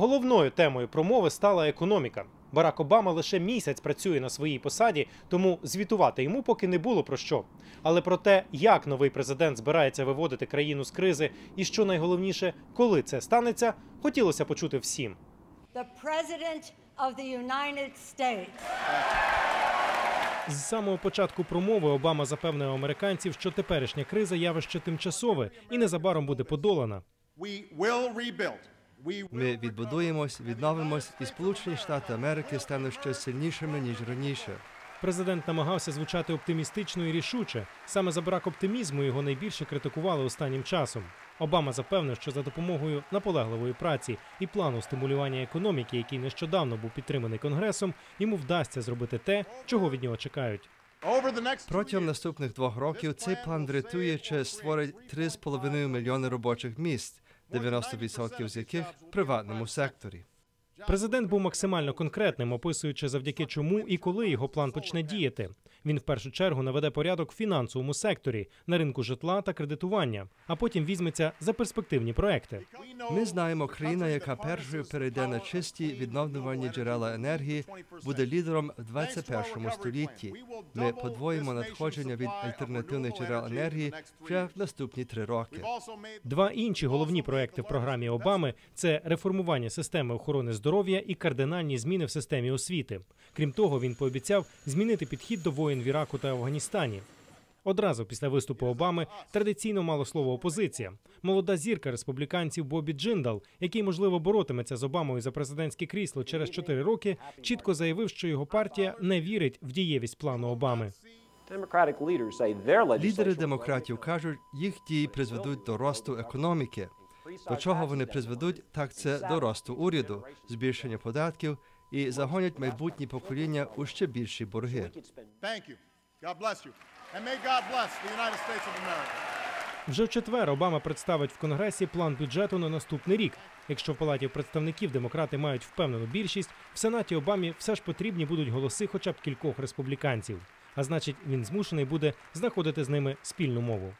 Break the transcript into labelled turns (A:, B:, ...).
A: Головною темою промови стала економіка. Барак Обама лише місяць працює на своїй посаді, тому звітувати йому поки не було про що. Але про те, як новий президент збирається виводити країну з кризи, і що найголовніше, коли це станеться, хотілося почути всім. З самого початку промови Обама запевнив американців, що теперішня криза явище тимчасове і незабаром буде подолана.
B: Ми відбудуємось, відновимось, і Сполучені Штати Америки стануть ще сильнішими ніж раніше.
A: Президент намагався звучати оптимістично і рішуче. Саме за брак оптимізму його найбільше критикували останнім часом. Обама запевнив, що за допомогою наполегливої праці і плану стимулювання економіки, який нещодавно був підтриманий конгресом, йому вдасться зробити те, чого від нього чекають.
B: Протягом наступних двох років цей план врятує чи створить 3,5 мільйони робочих місць, 90% з яких в приватному секторі.
A: Президент був максимально конкретним, описуючи завдяки чому і коли його план почне діяти. Він в першу чергу наведе порядок в фінансовому секторі на ринку житла та кредитування, а потім візьметься за перспективні проекти.
B: Ми знаємо, країна, яка першою перейде на чисті відновлювані джерела енергії, буде лідером в 21 столітті. Ми подвоїмо надходження від альтернативних джерел енергії вже в наступні три роки.
A: Два інші головні проекти в програмі Обами це реформування системи охорони здоров'я і кардинальні зміни в системі освіти. Крім того, він пообіцяв змінити підхід до воїн в Іраку та Афганістані. Одразу після виступу Обами традиційно мало слово опозиція. Молода зірка республіканців Бобі Джиндал, який можливо боротиметься з Обамою за президентське крісло через чотири роки, чітко заявив, що його партія не вірить в дієвість плану Обами.
B: Лідери демократів кажуть, їх дії призведуть до росту економіки. До чого вони призведуть, так це до росту уряду, збільшення податків і загонять майбутні покоління у ще більші борги.
A: Вже в четвер Обама представить в Конгресі план бюджету на наступний рік. Якщо в палаті представників демократи мають впевнену більшість, в сенаті Обамі все ж потрібні будуть голоси, хоча б кількох республіканців. А значить, він змушений буде знаходити з ними спільну мову.